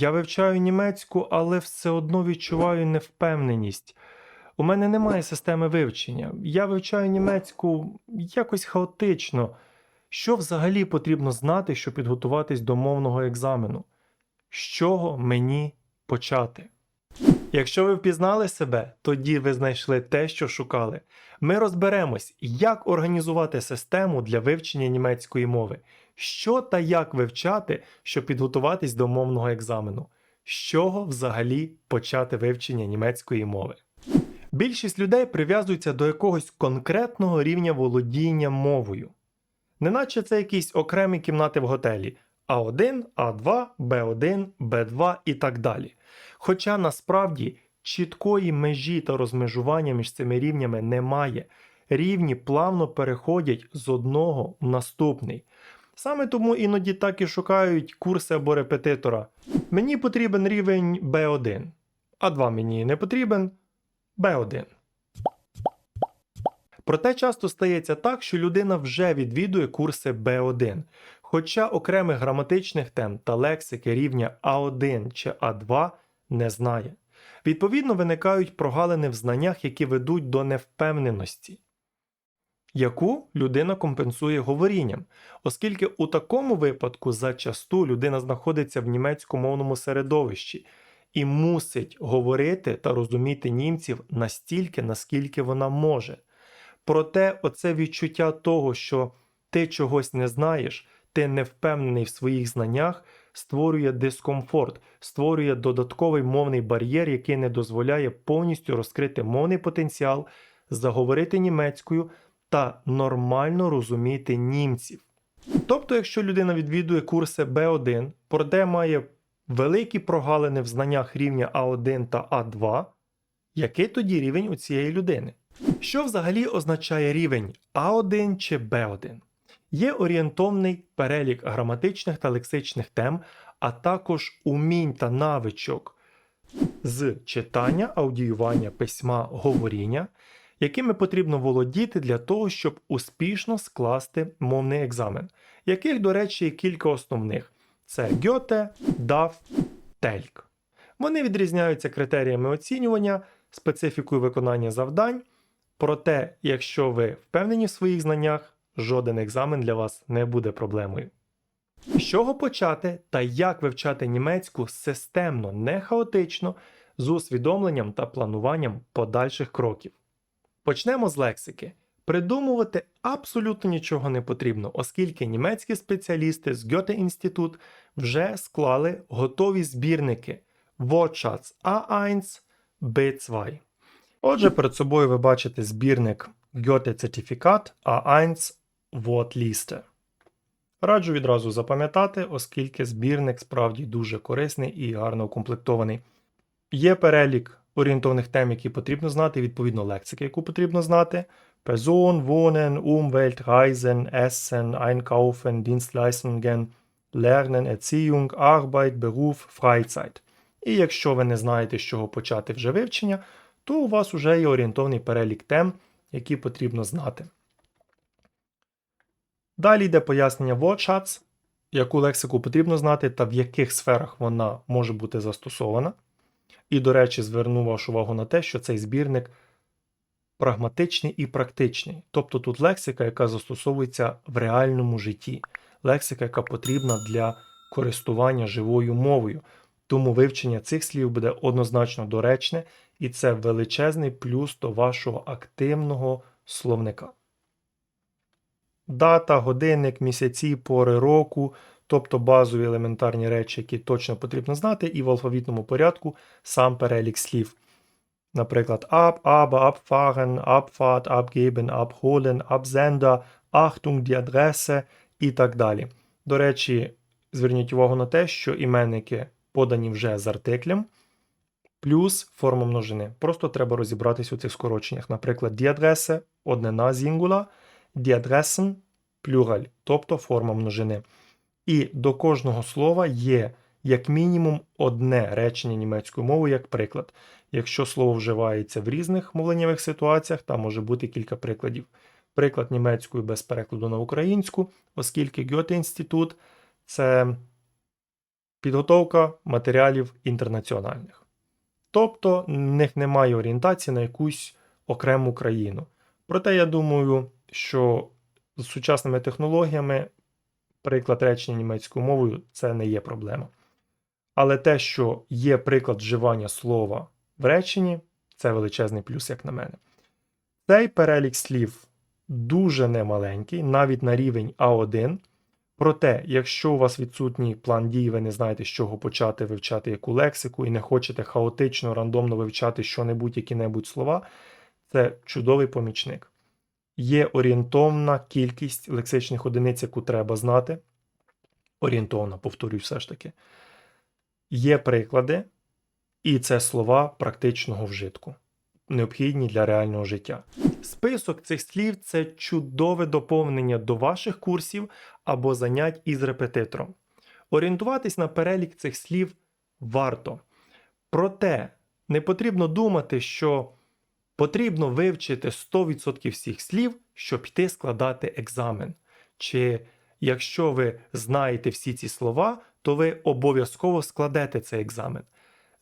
Я вивчаю німецьку, але все одно відчуваю невпевненість. У мене немає системи вивчення. Я вивчаю німецьку якось хаотично. Що взагалі потрібно знати, щоб підготуватись до мовного екзамену? З чого мені почати? Якщо ви впізнали себе, тоді ви знайшли те, що шукали. Ми розберемось, як організувати систему для вивчення німецької мови, що та як вивчати, щоб підготуватись до мовного екзамену, з чого взагалі почати вивчення німецької мови. Більшість людей прив'язуються до якогось конкретного рівня володіння мовою. Неначе це якісь окремі кімнати в готелі А1, А2, Б1, Б2 і так далі. Хоча насправді чіткої межі та розмежування між цими рівнями немає. Рівні плавно переходять з одного в наступний. Саме тому іноді так і шукають курси або репетитора. Мені потрібен рівень B1, А2 мені не потрібен B1. Проте часто стається так, що людина вже відвідує курси B1, хоча окремих граматичних тем та лексики рівня А1 чи А2 не знає. Відповідно, виникають прогалини в знаннях, які ведуть до невпевненості, яку людина компенсує говорінням, оскільки у такому випадку зачасту людина знаходиться в німецькомовному середовищі і мусить говорити та розуміти німців настільки, наскільки вона може. Проте, оце відчуття того, що ти чогось не знаєш, ти не впевнений в своїх знаннях, створює дискомфорт, створює додатковий мовний бар'єр, який не дозволяє повністю розкрити мовний потенціал, заговорити німецькою та нормально розуміти німців. Тобто, якщо людина відвідує курси B1, проте має великі прогалини в знаннях рівня А1 та А2, який тоді рівень у цієї людини? Що взагалі означає рівень А1 чи Б1? Є орієнтовний перелік граматичних та лексичних тем, а також умінь та навичок з читання, аудіювання, письма, говоріння, якими потрібно володіти для того, щоб успішно скласти мовний екзамен, яких, до речі, є кілька основних: це Гьоте, ДАФ, Тельк. Вони відрізняються критеріями оцінювання, специфікою виконання завдань. Проте, якщо ви впевнені в своїх знаннях, жоден екзамен для вас не буде проблемою. З чого почати та як вивчати німецьку системно, не хаотично, з усвідомленням та плануванням подальших кроків? Почнемо з лексики. Придумувати абсолютно нічого не потрібно, оскільки німецькі спеціалісти з Goethe-Інститут вже склали готові збірники Wortschatz A1, B2. Отже, перед собою ви бачите збірник Goethe-сертифікат A1 Wortliste. Раджу відразу запам'ятати, оскільки збірник справді дуже корисний і гарно укомплектований. Є перелік орієнтовних тем, які потрібно знати, відповідно лексики, яку потрібно знати. Person, Wohnen, Umwelt, Reisen, Essen, Einkaufen, Dienstleistungen, Lernen, Erziehung, Arbeit, Beruf, Freizeit. І якщо ви не знаєте, з чого почати вже вивчення, то у вас вже є орієнтовний перелік тем, які потрібно знати. Далі йде пояснення Wortschatz, яку лексику потрібно знати та в яких сферах вона може бути застосована. І, до речі, зверну вашу увагу на те, що цей збірник прагматичний і практичний. Тобто тут лексика, яка застосовується в реальному житті, лексика, яка потрібна для користування живою мовою. Тому вивчення цих слів буде однозначно доречне, і це величезний плюс до вашого активного словника. Дата, годинник, місяці, пори року, тобто базові елементарні речі, які точно потрібно знати, і в алфавітному порядку сам перелік слів. Наприклад, ab, aber, abfahren, abfahrt, abgeben, abholen, absender, Achtung, die Adresse і так далі. До речі, зверніть увагу на те, що іменники подані вже з артиклем, плюс форма множини. Просто треба розібратись у цих скороченнях. Наприклад, die Adresse – однина сингула, die Adressen – плюраль, тобто форма множини. І до кожного слова є як мінімум одне речення німецькою мовою, як приклад. Якщо слово вживається в різних мовленнєвих ситуаціях, там може бути кілька прикладів. Приклад німецькою без перекладу на українську, оскільки Goethe-Інститут – це підготовка матеріалів інтернаціональних. Тобто в них немає орієнтації на якусь окрему країну. Проте я думаю, що з сучасними технологіями приклад речення німецькою мовою це не є проблема. Але те, що є приклад вживання слова в реченні, це величезний плюс, як на мене. Цей перелік слів дуже немаленький, навіть на рівень А1. Проте, якщо у вас відсутній план дій, ви не знаєте, з чого почати вивчати яку лексику, і не хочете хаотично, рандомно вивчати що-небудь, які-небудь слова, це чудовий помічник. Є орієнтовна кількість лексичних одиниць, яку треба знати. Орієнтовна, повторюю, все ж таки. Є приклади, і це слова практичного вжитку, необхідні для реального життя. Список цих слів це чудове доповнення до ваших курсів або занять із репетитором. Орієнтуватись на перелік цих слів варто. Проте не потрібно думати, що потрібно вивчити 100% всіх слів, щоб йти складати екзамен. Чи якщо ви знаєте всі ці слова, то ви обов'язково складете цей екзамен.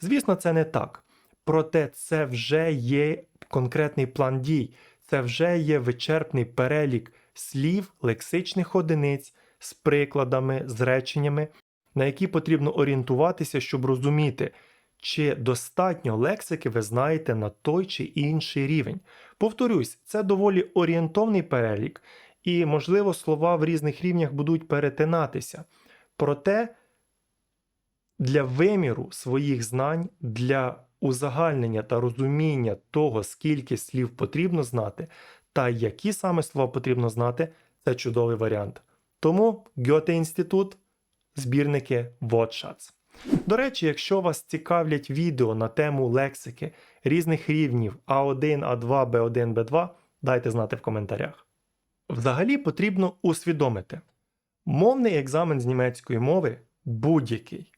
Звісно, це не так. Проте це вже є конкретний план дій, це вже є вичерпний перелік слів, лексичних одиниць з прикладами, з реченнями, на які потрібно орієнтуватися, щоб розуміти, чи достатньо лексики ви знаєте на той чи інший рівень. Повторюсь, це доволі орієнтовний перелік, і, можливо, слова в різних рівнях будуть перетинатися. Проте для виміру своїх знань, для узагальнення та розуміння того, скільки слів потрібно знати, та які саме слова потрібно знати, це чудовий варіант. Тому Гьоте інститут, збірники WordShots. До речі, якщо вас цікавлять відео на тему лексики різних рівнів А1, А2, Б1, Б2, дайте знати в коментарях. Взагалі потрібно усвідомити, мовний екзамен з німецької мови будь-який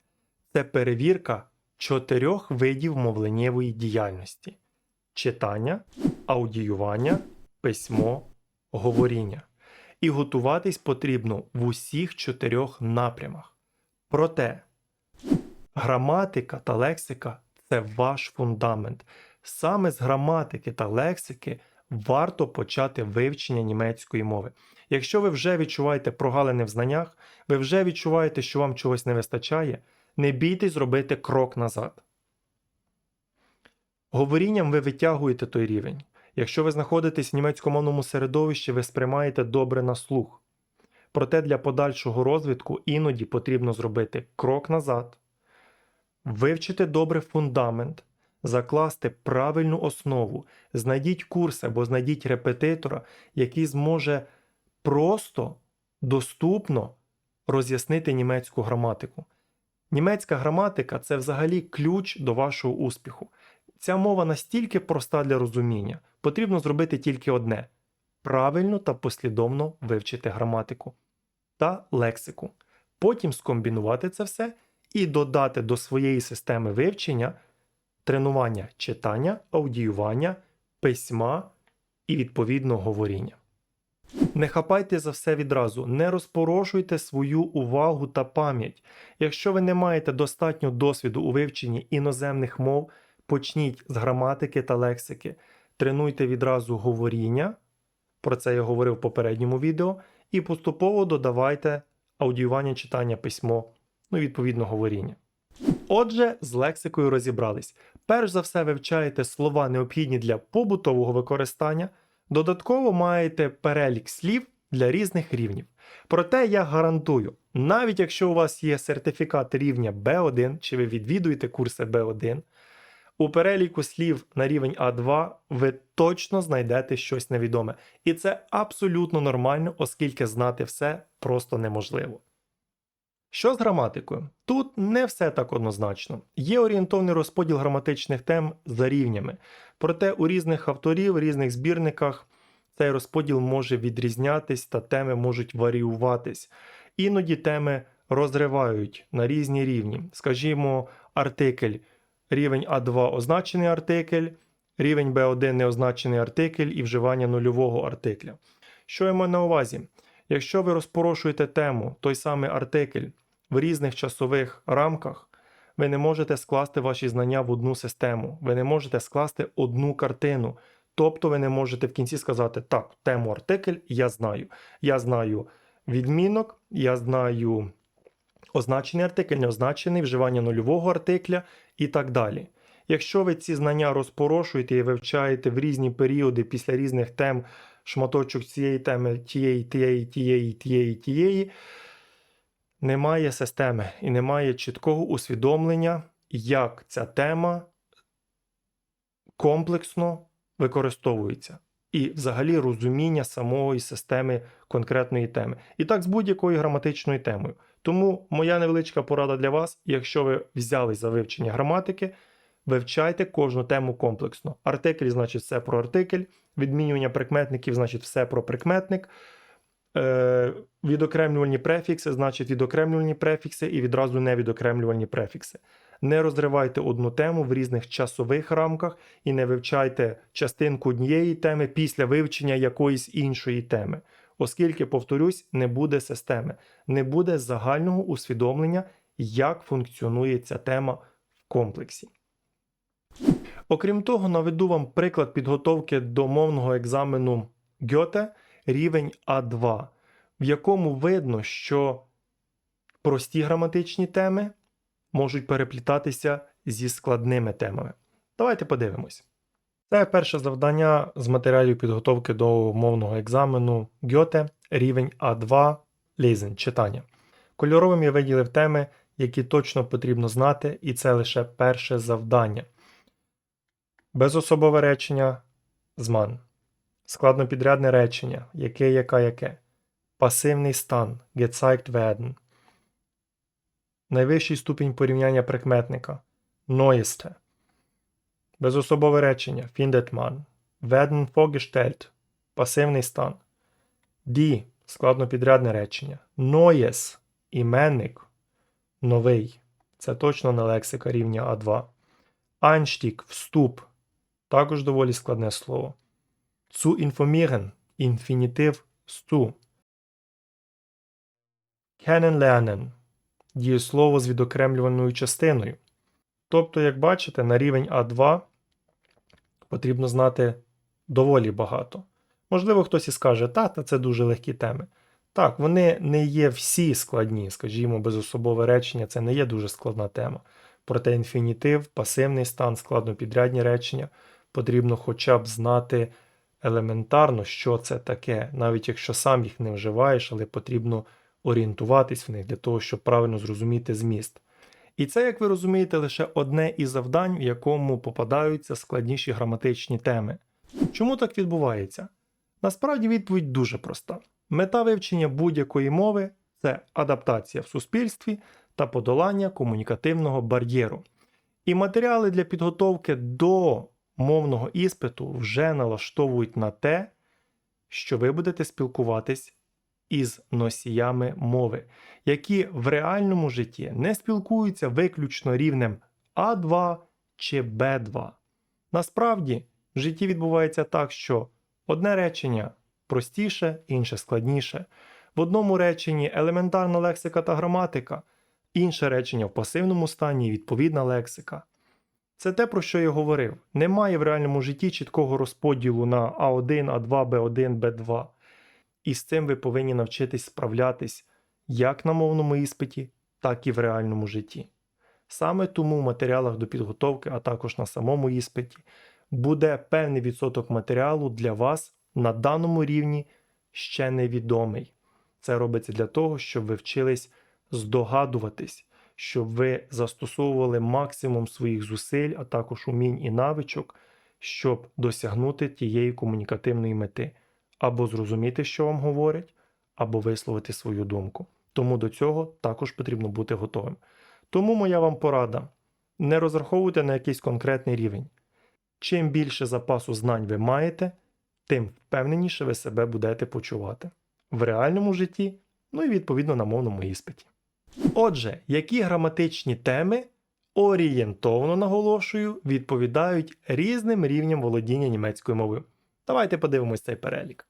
це перевірка чотирьох видів мовленнєвої діяльності: читання, аудіювання, письмо, говоріння. І готуватись потрібно в усіх чотирьох напрямах. Проте граматика та лексика це ваш фундамент. Саме з граматики та лексики варто почати вивчення німецької мови. Якщо ви вже відчуваєте прогалини в знаннях, ви вже відчуваєте, що вам чогось не вистачає, не бійтесь зробити крок назад. Говорінням ви витягуєте той рівень. Якщо ви знаходитесь в німецькомовному середовищі, ви сприймаєте добре на слух. Проте для подальшого розвитку іноді потрібно зробити крок назад, вивчити добре фундамент, закласти правильну основу, знайдіть курс або знайдіть репетитора, який зможе просто, доступно роз'яснити німецьку граматику. Німецька граматика це взагалі ключ до вашого успіху. Ця мова настільки проста для розуміння, потрібно зробити тільки одне правильно та послідовно вивчити граматику та лексику. Потім скомбінувати це все і додати до своєї системи вивчення тренування читання, аудіювання, письма і відповідно говоріння. Не хапайте за все відразу, не розпорошуйте свою увагу та пам'ять. Якщо ви не маєте достатньо досвіду у вивченні іноземних мов, почніть з граматики та лексики, тренуйте відразу говоріння, про це я говорив в попередньому відео, і поступово додавайте аудіювання, читання, письмо, ну відповідно говоріння. Отже, з лексикою розібрались. Перш за все вивчаєте слова, необхідні для побутового використання. Додатково маєте перелік слів для різних рівнів. Проте я гарантую, навіть якщо у вас є сертифікат рівня B1 чи ви відвідуєте курси B1, у переліку слів на рівень А2 ви точно знайдете щось невідоме. І це абсолютно нормально, оскільки знати все просто неможливо. Що з граматикою? Тут не все так однозначно. Є орієнтовний розподіл граматичних тем за рівнями, проте у різних авторів, різних збірниках цей розподіл може відрізнятись та теми можуть варіюватись. Іноді теми розривають на різні рівні. Скажімо, артикль рівень А2 означений артикль, рівень Б1 неозначений артикль і вживання нульового артикля. Що я маю на увазі? Якщо ви розпорошуєте тему, той самий артикль, в різних часових рамках ви не можете скласти ваші знання в одну систему, ви не можете скласти одну картину. Тобто ви не можете в кінці сказати, так, тему артикль я знаю. Я знаю відмінок, я знаю означений артикль, неозначений, вживання нульового артикля і так далі. Якщо ви ці знання розпорошуєте і вивчаєте в різні періоди після різних тем шматочок цієї теми, тієї, тієї, тієї, тієї, тієї, немає системи і немає чіткого усвідомлення, як ця тема комплексно використовується. І взагалі розуміння самої системи конкретної теми. І так з будь-якою граматичною темою. Тому моя невеличка порада для вас, якщо ви взялись за вивчення граматики, вивчайте кожну тему комплексно. Артикль значить все про артикль, відмінювання прикметників значить все про прикметник. Е, відокремлювальні префікси значить відокремлювальні префікси і відразу невідокремлювальні префікси. Не розривайте одну тему в різних часових рамках і не вивчайте частинку однієї теми після вивчення якоїсь іншої теми. Оскільки, повторюсь, не буде системи, не буде загального усвідомлення, як функціонує ця тема в комплексі. Окрім того, наведу вам приклад підготовки до мовного екзамену Гьоте рівень А2, в якому видно, що прості граматичні теми можуть переплітатися зі складними темами. Давайте подивимось. Це перше завдання з матеріалів підготовки до мовного екзамену Гьоте, рівень А2 Лізен читання. Кольоровим я виділив теми, які точно потрібно знати, і це лише перше завдання. Безособове речення зман. Складнопідрядне речення, яке, яка, яке. Пасивний стан gezeigt werden. Найвищий ступінь порівняння прикметника Neueste. Безособове речення findet man. Werden vorgestellt. Пасивний стан. Die складнопідрядне речення. Neues іменник. Новий. Це точно не лексика рівня А2. Einstieg вступ. Також доволі складне слово. Zu informieren інфінітив сту. Kennenlernen дієслово з відокремлюваною частиною. Тобто, як бачите, на рівень А2 потрібно знати доволі багато. Можливо, хтось і скаже, та, та це дуже легкі теми. Так, вони не є всі складні, скажімо, безособове речення це не є дуже складна тема. Проте інфінітив, пасивний стан, складнопідрядні речення потрібно хоча б знати елементарно, що це таке, навіть якщо сам їх не вживаєш, але потрібно орієнтуватись в них для того, щоб правильно зрозуміти зміст. І це, як ви розумієте, лише одне із завдань, в якому попадаються складніші граматичні теми. Чому так відбувається? Насправді відповідь дуже проста. Мета вивчення будь-якої мови це адаптація в суспільстві та подолання комунікативного бар'єру. І матеріали для підготовки до мовного іспиту вже налаштовують на те, що ви будете спілкуватись із носіями мови, які в реальному житті не спілкуються виключно рівнем А2 чи Б2. Насправді, в житті відбувається так, що одне речення простіше, інше складніше. В одному реченні елементарна лексика та граматика, інше речення в пасивному стані і відповідна лексика. Це те, про що я говорив. Немає в реальному житті чіткого розподілу на А1, А2, Б1, Б2. І з цим ви повинні навчитись справлятись як на мовному іспиті, так і в реальному житті. Саме тому в матеріалах до підготовки, а також на самому іспиті, буде певний відсоток матеріалу для вас на даному рівні ще невідомий. Це робиться для того, щоб ви вчились здогадуватись, щоб ви застосовували максимум своїх зусиль, а також умінь і навичок, щоб досягнути тієї комунікативної мети, або зрозуміти, що вам говорять, або висловити свою думку. Тому до цього також потрібно бути готовим. Тому моя вам порада: не розраховуйте на якийсь конкретний рівень. Чим більше запасу знань ви маєте, тим впевненіше ви себе будете почувати в реальному житті, ну і відповідно на мовному іспиті. Отже, які граматичні теми орієнтовно наголошую, відповідають різним рівням володіння німецькою мовою. Давайте подивимось цей перелік.